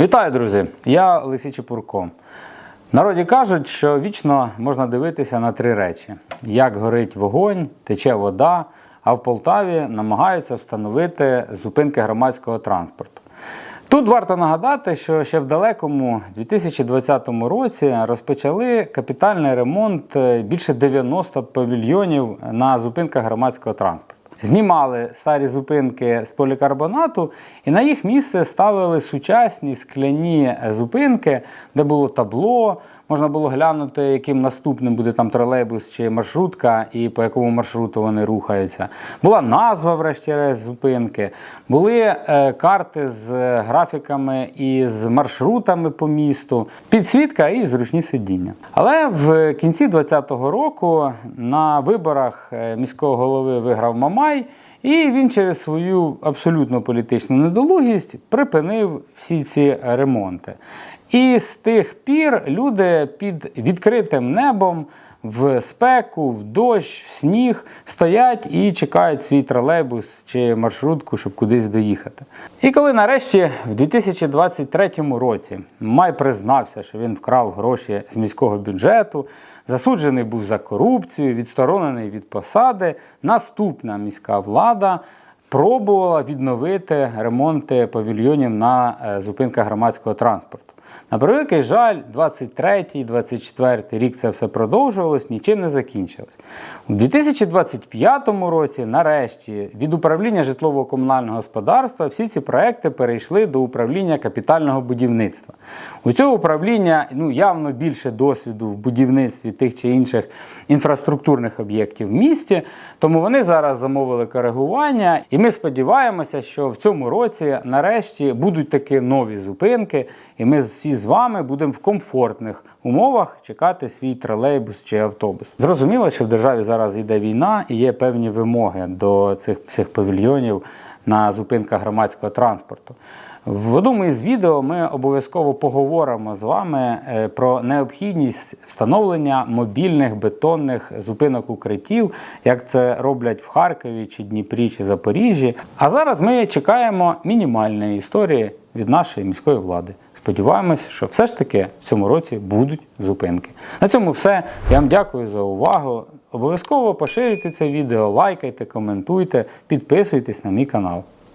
Вітаю, друзі! Я Олексій Чепурко. Народі кажуть, що вічно можна дивитися на три речі: як горить вогонь, тече вода, а в Полтаві намагаються встановити зупинки громадського транспорту. Тут варто нагадати, що ще в далекому 2020 році розпочали капітальний ремонт е, більше 90 павільйонів на зупинках громадського транспорту. Знімали старі зупинки з полікарбонату, і на їх місце ставили сучасні скляні зупинки, де було табло. Можна було глянути, яким наступним буде там тролейбус чи маршрутка, і по якому маршруту вони рухаються. Була назва, врешті-решт, зупинки, були е, карти з графіками і з маршрутами по місту, підсвітка і зручні сидіння. Але в кінці 2020 року на виборах е, міського голови виграв Мамай. І він через свою абсолютно політичну недолугість припинив всі ці ремонти. І з тих пір люди під відкритим небом в спеку, в дощ, в сніг стоять і чекають свій тролейбус чи маршрутку, щоб кудись доїхати. І коли нарешті в 2023 році Май признався, що він вкрав гроші з міського бюджету, засуджений був за корупцію, відсторонений від посади, наступна міська влада пробувала відновити ремонти павільйонів на е, зупинках громадського транспорту. На превеликий жаль, 23-24 рік це все продовжувалось, нічим не закінчилось. У 2025 році, нарешті, від управління житлово-комунального господарства всі ці проекти перейшли до управління капітального будівництва. У цього управління ну, явно більше досвіду в будівництві тих чи інших інфраструктурних об'єктів в місті, тому вони зараз замовили коригування, і ми сподіваємося, що в цьому році нарешті будуть такі нові зупинки, і ми всі з вами будемо в комфортних умовах чекати свій тролейбус чи автобус. Зрозуміло, що в державі зараз йде війна і є певні вимоги до цих всіх павільйонів на зупинках громадського транспорту. В одному із відео ми обов'язково поговоримо з вами е, про необхідність встановлення мобільних бетонних зупинок укриттів, як це роблять в Харкові, чи Дніпрі, чи Запоріжжі. А зараз ми чекаємо мінімальної історії від нашої міської влади. Сподіваємось, що все ж таки в цьому році будуть зупинки. На цьому все. Я вам дякую за увагу. Обов'язково поширюйте це відео, лайкайте, коментуйте, підписуйтесь на мій канал.